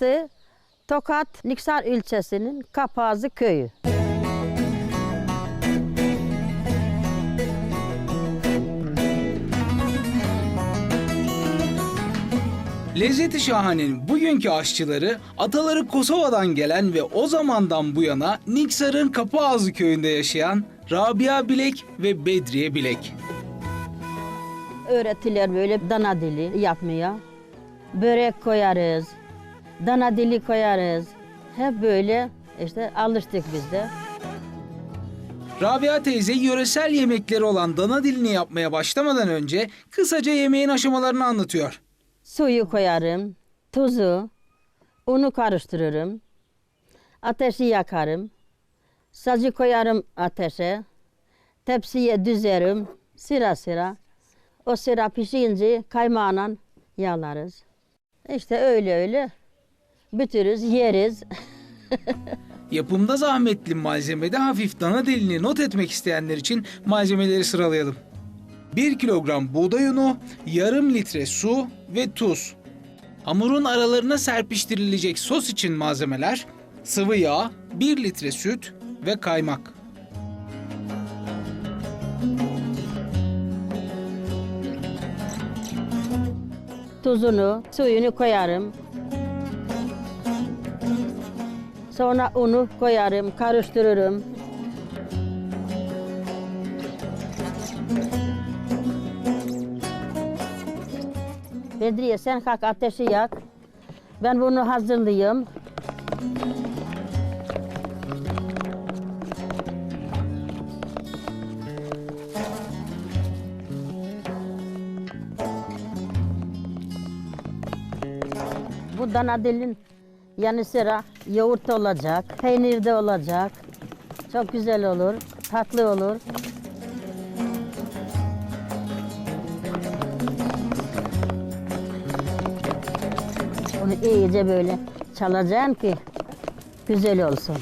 Burası Tokat Niksar ilçesinin Kapazı köyü. Lezzeti Şahane'nin bugünkü aşçıları ataları Kosova'dan gelen ve o zamandan bu yana Niksar'ın Kapıağızı köyünde yaşayan Rabia Bilek ve Bedriye Bilek. Öğrettiler böyle dana dili yapmaya. Börek koyarız, dana dili koyarız. Hep böyle işte alıştık biz de. Rabia teyze yöresel yemekleri olan dana dilini yapmaya başlamadan önce kısaca yemeğin aşamalarını anlatıyor. Suyu koyarım, tuzu, unu karıştırırım. Ateşi yakarım. Sacı koyarım ateşe. Tepsiye düzerim sıra sıra. O sıra pişince kaymağıyla yağlarız. İşte öyle öyle bitiririz, yeriz. Yapımda zahmetli malzemede hafif dana dilini not etmek isteyenler için malzemeleri sıralayalım. 1 kilogram buğday unu, yarım litre su ve tuz. Hamurun aralarına serpiştirilecek sos için malzemeler sıvı yağ, 1 litre süt ve kaymak. Tuzunu, suyunu koyarım. Sonra unu koyarım, karıştırırım. Bedriye sen kalk ateşi yak. Ben bunu hazırlayayım. Bu dana dilin yanı sıra yoğurt olacak, peynir de olacak. Çok güzel olur, tatlı olur. Onu iyice böyle çalacaksın ki güzel olsun.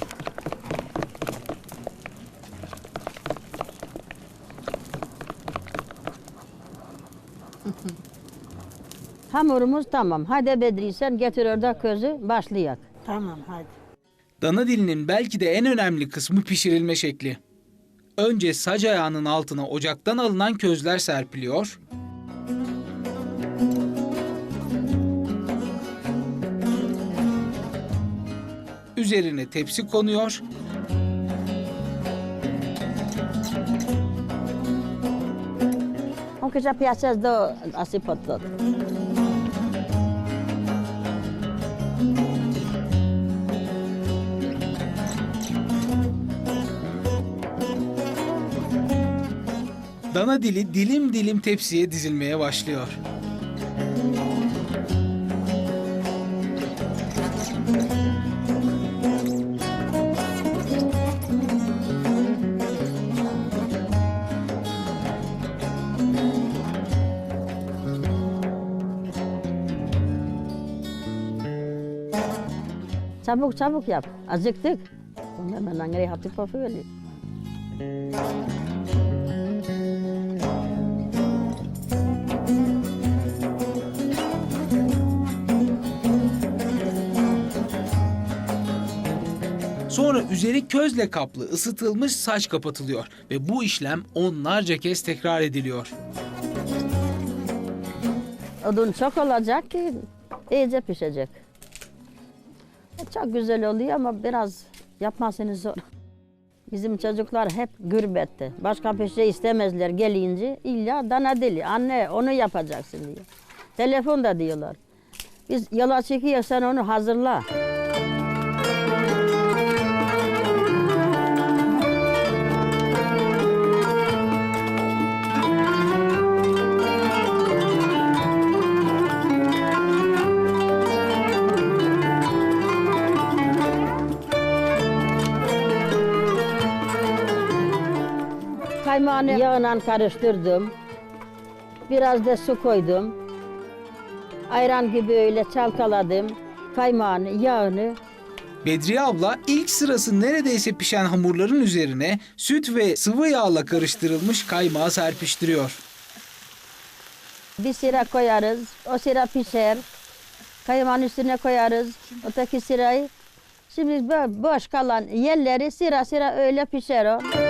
Hamurumuz tamam. Hadi Bedri sen getir orada közü başlayak. Tamam hadi. Dana dilinin belki de en önemli kısmı pişirilme şekli. Önce sac ayağının altına ocaktan alınan közler serpiliyor. Üzerine tepsi konuyor. Piaces do así por todo. Dana dili dilim dilim tepsiye dizilmeye başlıyor. Çabuk çabuk yap. Acıktık. Bunu hemen angre hafif hafif öyle. Sonra üzeri közle kaplı ısıtılmış saç kapatılıyor ve bu işlem onlarca kez tekrar ediliyor. Odun çok olacak ki iyice pişecek. Çok güzel oluyor ama biraz yapmasını zor. Bizim çocuklar hep gürbette. Başka bir şey istemezler gelince illa dana dili. Anne onu yapacaksın diyor. Telefonda diyorlar. Biz yola çıkıyor sen onu hazırla. Kaymağını yağla karıştırdım. Biraz da su koydum. Ayran gibi öyle çalkaladım. Kaymağını, yağını Bedriye abla ilk sırası neredeyse pişen hamurların üzerine süt ve sıvı yağla karıştırılmış kaymağı serpiştiriyor. bir sıra koyarız. O sıra pişer. Kayımağın üstüne koyarız. Öteki sırayı. Şimdi boş kalan yerleri sıra sıra öyle pişer o.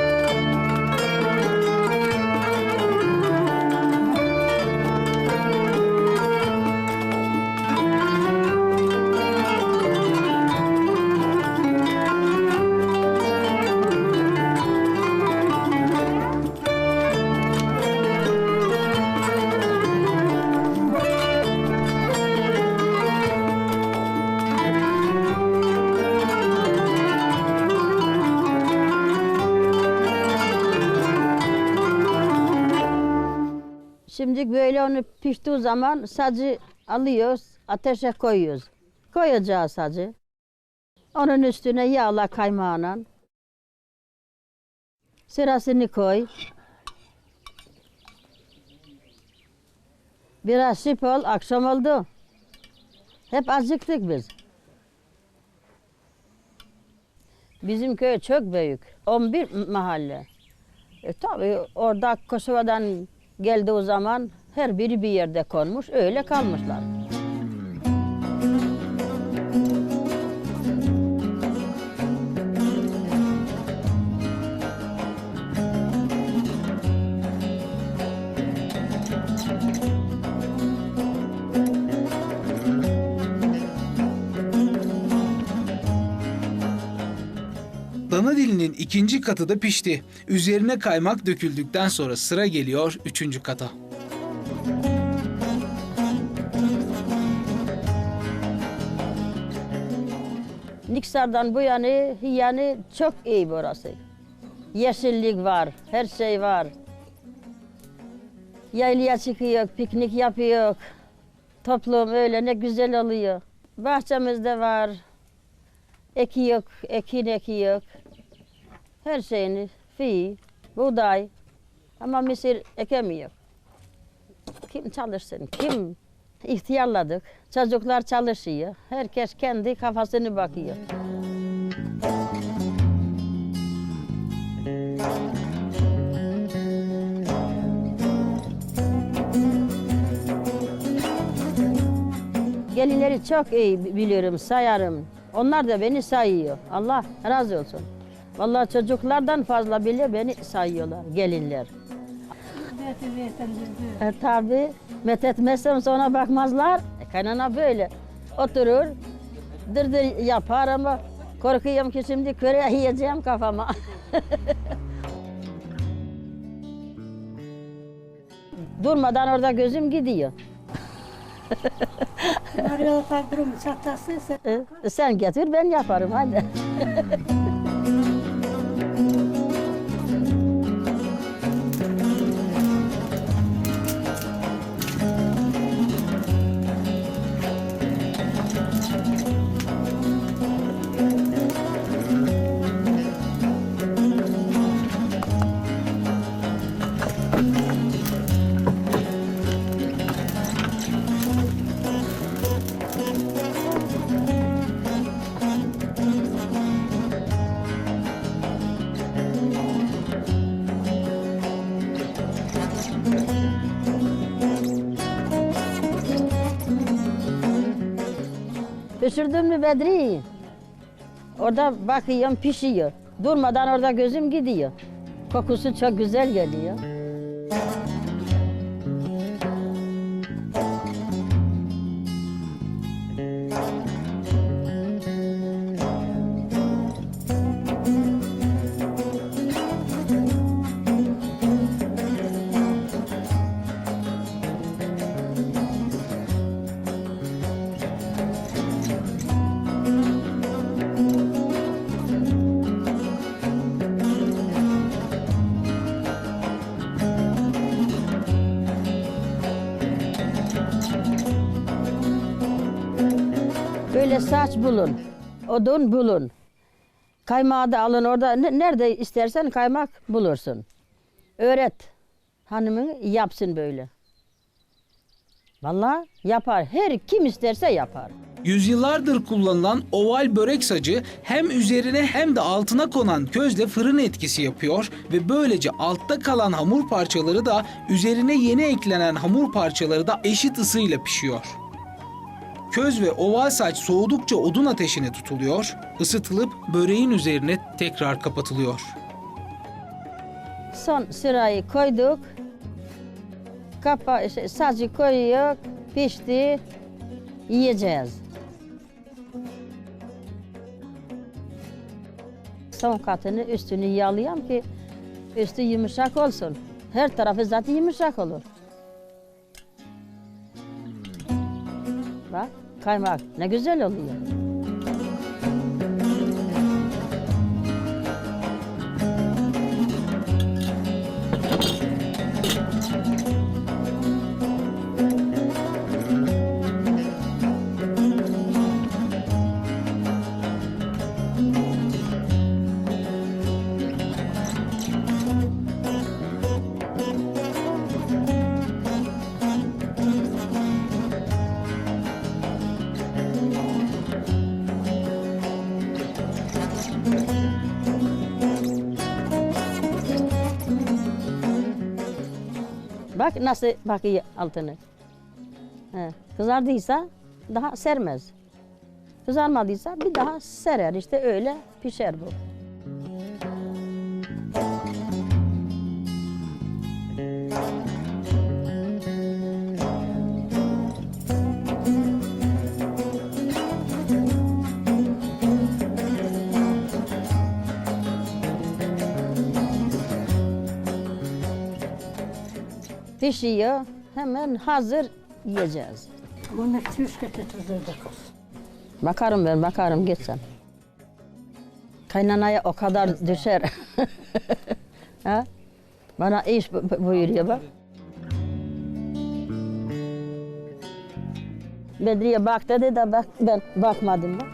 Şimdi böyle onu piştiği zaman sacı alıyoruz, ateşe koyuyoruz. Koyacağız sacı. Onun üstüne yağla kaymağına. Sırasını koy. Biraz şıp ol, akşam oldu. Hep acıktık biz. Bizim köy çok büyük. 11 mahalle. E, tabii orada Kosova'dan geldi o zaman her biri bir yerde konmuş, öyle kalmışlar. Dana dilinin ikinci katı da pişti. Üzerine kaymak döküldükten sonra sıra geliyor üçüncü kata. Niksar'dan bu yana yani çok iyi burası. Yeşillik var, her şey var. Yaylaya çıkıyor, piknik yapıyor. Toplum öyle ne güzel oluyor. Bahçemizde var. Ekiyor, ekin ekiyor. Her şeyini, fi, buğday. Ama mısır ekemiyor. Kim çalışsın, kim ihtiyarladık. Çocuklar çalışıyor. Herkes kendi kafasını bakıyor. Gelinleri çok iyi biliyorum, sayarım. Onlar da beni sayıyor. Allah razı olsun. Vallahi çocuklardan fazla bile beni sayıyorlar, gelinler. E, tabii methetmezsem sonra bakmazlar. E, kaynana böyle oturur, dırdır yapar ama korkuyorum ki şimdi köre yiyeceğim kafama. Durmadan orada gözüm gidiyor. E, sen getir ben yaparım hadi. Pişirdin mi Bedri? Orada bakıyorum pişiyor. Durmadan orada gözüm gidiyor. Kokusu çok güzel geliyor. Saç bulun, odun bulun. Kaymağı da alın orada ne- nerede istersen kaymak bulursun. Öğret hanımın yapsın böyle. Vallahi yapar. Her kim isterse yapar. Yüzyıllardır kullanılan oval börek sacı hem üzerine hem de altına konan közle fırın etkisi yapıyor ve böylece altta kalan hamur parçaları da üzerine yeni eklenen hamur parçaları da eşit ısıyla pişiyor. Köz ve oval saç soğudukça odun ateşine tutuluyor, ısıtılıp böreğin üzerine tekrar kapatılıyor. Son sırayı koyduk. Kapa, sacı koyuyor, pişti. Yiyeceğiz. Son katını üstünü yağlayayım ki üstü yumuşak olsun. Her tarafı zaten yumuşak olur. Kaymak ne güzel oluyor. Bak nasıl bakıyor altını. He, kızardıysa daha sermez. Kızarmadıysa bir daha serer. İşte öyle pişer bu. Pişiyor. Hemen hazır yiyeceğiz. Bunu üç kete tuzladık. Bakarım ben bakarım gitsen. Kaynanaya o kadar düşer. ha? Bana iş bu- bu- buyuruyor bak. Bedriye bak dedi de bak, ben bakmadım bak.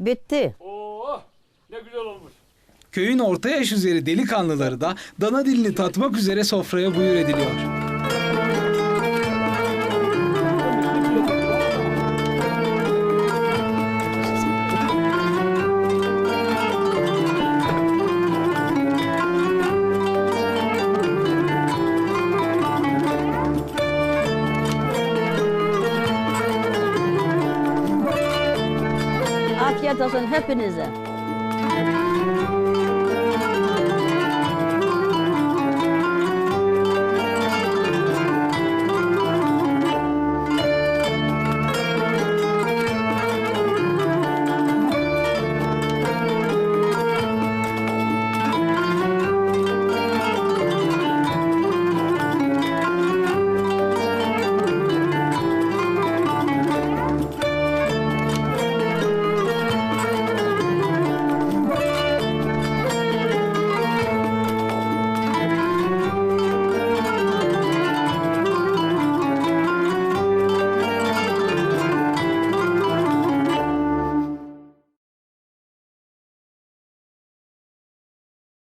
Bitti. Oo, ne güzel olmuş. Köyün orta yaş üzeri delikanlıları da dana dilini tatmak üzere sofraya buyur ediliyor. Afiyet olsun hepinize.